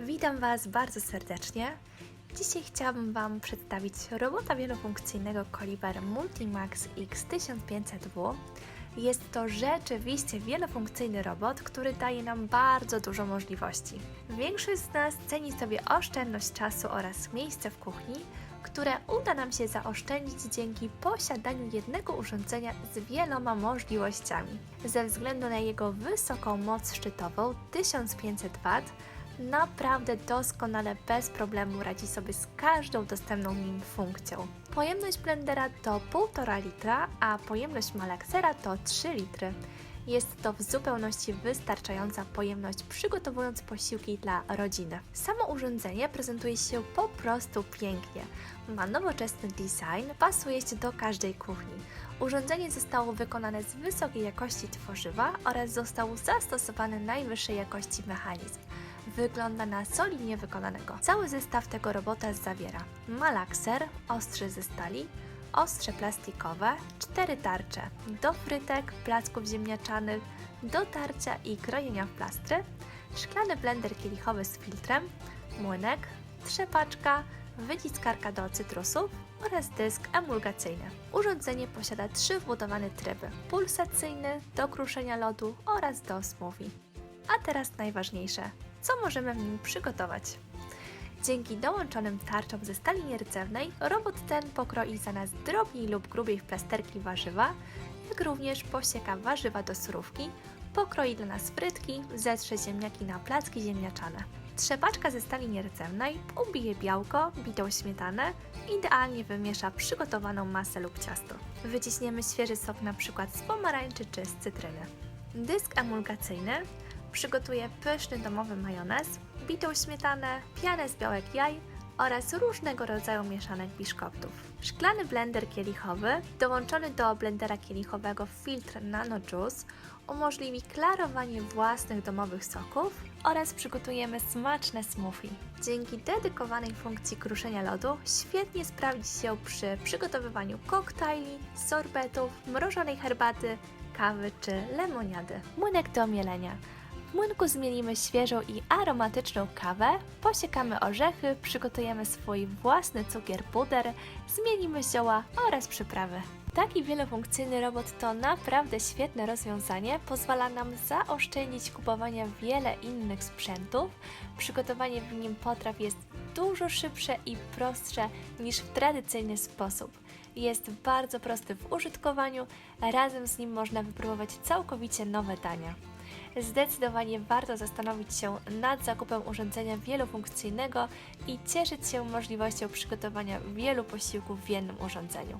Witam Was bardzo serdecznie. Dzisiaj chciałabym Wam przedstawić robota wielofunkcyjnego Koliber Multimax X1500W. Jest to rzeczywiście wielofunkcyjny robot, który daje nam bardzo dużo możliwości. Większość z nas ceni sobie oszczędność czasu oraz miejsce w kuchni, które uda nam się zaoszczędzić dzięki posiadaniu jednego urządzenia z wieloma możliwościami. Ze względu na jego wysoką moc szczytową 1500 W, naprawdę doskonale bez problemu radzi sobie z każdą dostępną nim funkcją. Pojemność blendera to 1,5 litra, a pojemność malaksera to 3 litry. Jest to w zupełności wystarczająca pojemność przygotowując posiłki dla rodziny. Samo urządzenie prezentuje się po prostu pięknie. Ma nowoczesny design, pasuje się do każdej kuchni. Urządzenie zostało wykonane z wysokiej jakości tworzywa oraz został zastosowany najwyższej jakości mechanizm wygląda na solidnie wykonanego. Cały zestaw tego robota zawiera malakser, ostrze ze stali, ostrze plastikowe, cztery tarcze do frytek, placków ziemniaczanych, do tarcia i krojenia w plastry, szklany blender kielichowy z filtrem, młynek, trzepaczka, wyciskarka do cytrusów oraz dysk emulgacyjny. Urządzenie posiada trzy wbudowane tryby: pulsacyjny, do kruszenia lodu oraz do smoothie. A teraz najważniejsze, co możemy w nim przygotować. Dzięki dołączonym tarczom ze stali nierdzewnej, robot ten pokroi za nas drobniej lub grubiej w plasterki warzywa, jak również posieka warzywa do surówki, pokroi dla nas frytki, zetrze ziemniaki na placki ziemniaczane. Trzepaczka ze stali nierdzewnej ubije białko, bitą śmietanę, idealnie wymiesza przygotowaną masę lub ciasto. Wyciśniemy świeży sok np. z pomarańczy czy z cytryny. Dysk emulgacyjny przygotuje pyszny domowy majonez, bitą śmietanę, pianę z białek jaj oraz różnego rodzaju mieszanek biszkoptów. Szklany blender kielichowy, dołączony do blendera kielichowego filtr Nano Juice umożliwi klarowanie własnych domowych soków oraz przygotujemy smaczne smoothie. Dzięki dedykowanej funkcji kruszenia lodu świetnie sprawdzi się przy przygotowywaniu koktajli, sorbetów, mrożonej herbaty, kawy czy lemoniady. Młynek do mielenia. W młynku zmielimy świeżą i aromatyczną kawę, posiekamy orzechy, przygotujemy swój własny cukier puder, zmienimy zioła oraz przyprawy. Taki wielofunkcyjny robot to naprawdę świetne rozwiązanie, pozwala nam zaoszczędzić kupowania wiele innych sprzętów. Przygotowanie w nim potraw jest dużo szybsze i prostsze niż w tradycyjny sposób. Jest bardzo prosty w użytkowaniu, razem z nim można wypróbować całkowicie nowe dania. Zdecydowanie warto zastanowić się nad zakupem urządzenia wielofunkcyjnego i cieszyć się możliwością przygotowania wielu posiłków w jednym urządzeniu.